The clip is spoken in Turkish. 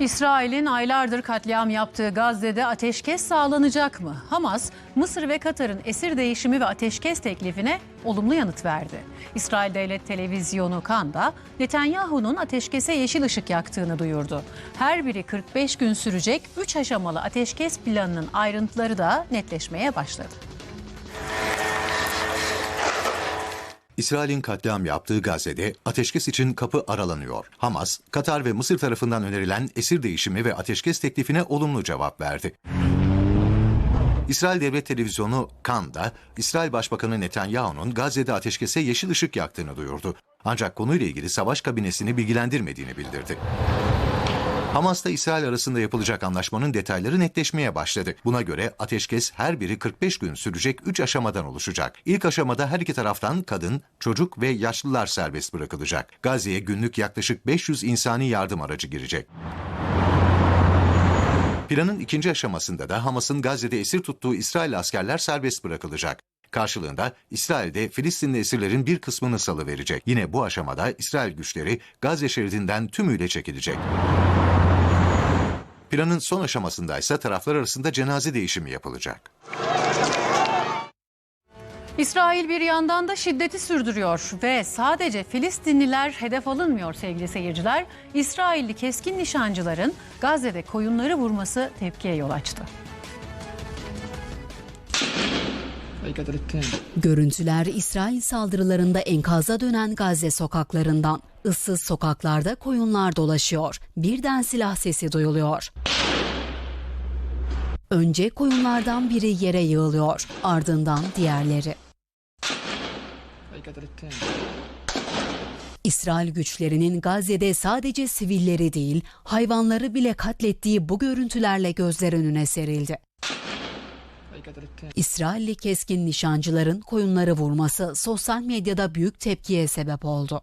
İsrail'in aylardır katliam yaptığı Gazze'de ateşkes sağlanacak mı? Hamas, Mısır ve Katar'ın esir değişimi ve ateşkes teklifine olumlu yanıt verdi. İsrail Devlet Televizyonu Kan'da Netanyahu'nun ateşkese yeşil ışık yaktığını duyurdu. Her biri 45 gün sürecek 3 aşamalı ateşkes planının ayrıntıları da netleşmeye başladı. İsrail'in katliam yaptığı Gazze'de ateşkes için kapı aralanıyor. Hamas, Katar ve Mısır tarafından önerilen esir değişimi ve ateşkes teklifine olumlu cevap verdi. İsrail Devlet Televizyonu Kan'da İsrail Başbakanı Netanyahu'nun Gazze'de ateşkese yeşil ışık yaktığını duyurdu. Ancak konuyla ilgili savaş kabinesini bilgilendirmediğini bildirdi. Hamas'ta İsrail arasında yapılacak anlaşmanın detayları netleşmeye başladı. Buna göre ateşkes her biri 45 gün sürecek 3 aşamadan oluşacak. İlk aşamada her iki taraftan kadın, çocuk ve yaşlılar serbest bırakılacak. Gazze'ye günlük yaklaşık 500 insani yardım aracı girecek. Planın ikinci aşamasında da Hamas'ın Gazze'de esir tuttuğu İsrail askerler serbest bırakılacak. Karşılığında İsrail'de Filistinli esirlerin bir kısmını salıverecek. Yine bu aşamada İsrail güçleri Gazze şeridinden tümüyle çekilecek. Planın son aşamasındaysa taraflar arasında cenaze değişimi yapılacak. İsrail bir yandan da şiddeti sürdürüyor ve sadece Filistinliler hedef alınmıyor sevgili seyirciler. İsrailli keskin nişancıların Gazze'de koyunları vurması tepkiye yol açtı. Görüntüler İsrail saldırılarında enkaza dönen Gazze sokaklarından. Issız sokaklarda koyunlar dolaşıyor. Birden silah sesi duyuluyor. Önce koyunlardan biri yere yığılıyor, ardından diğerleri. İsrail güçlerinin Gazze'de sadece sivilleri değil, hayvanları bile katlettiği bu görüntülerle gözler önüne serildi. İsrailli keskin nişancıların koyunları vurması sosyal medyada büyük tepkiye sebep oldu.